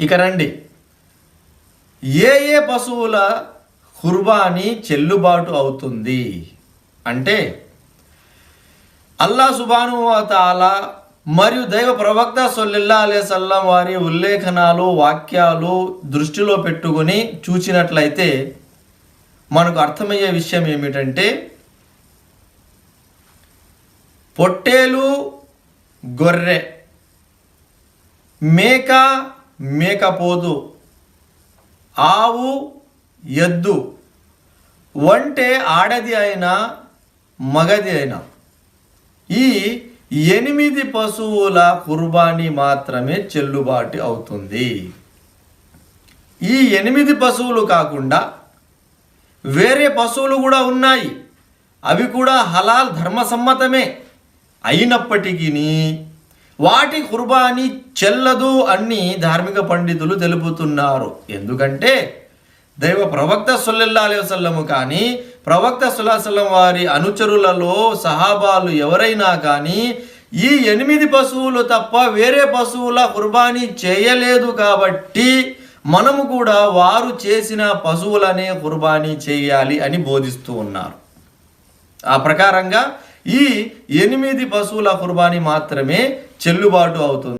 ఇక రండి. ఏ ఏ పశువుల కుర్బానీ చెల్లుబాటు అవుతుంది? అంటే అల్లా సుబానుతాల మరియు దైవ ప్రవక్త సొల్లిల్లా అలే సల్లం వారి ఉల్లేఖనాలు వాక్యాలు దృష్టిలో పెట్టుకుని చూచినట్లయితే మనకు అర్థమయ్యే విషయం ఏమిటంటే పొట్టేలు గొర్రె మేక మేకపోదు. ఆవు ఎద్దు. ఒంటే ఆడది అయినా మగది అయినా. ఈ ఎనిమిది పశువుల కుర్బానీ మాత్రమే చెల్లుబాటు అవుతుంది. ఈ ఎనిమిది పశువులు కాకుండా వేరే పశువులు కూడా ఉన్నాయి. అవి కూడా హలాల్ ధర్మసమ్మతమే. అయినప్పటికీ వాటి కుర్బానీ చెల్లదు అని ధార్మిక పండితులు తెలుపుతున్నారు. ఎందుకంటే దైవ ప్రవక్త సొల్లెల్లా అలైహి వసల్లము కానీ ప్రవక్త సుల్లాసల్లం వారి అనుచరులలో సహాబాలు ఎవరైనా కానీ ఈ ఎనిమిది పశువులు తప్ప వేరే పశువుల కుర్బానీ చేయలేదు కాబట్టి మనము కూడా వారు చేసిన పశువులనే కుర్బానీ చేయాలి అని బోధిస్తూ ఉన్నారు. ఆ ప్రకారంగా ఈ ఎనిమిది పశువుల కుర్బానీ మాత్రమే చెల్లుబాటు అవుతుంది.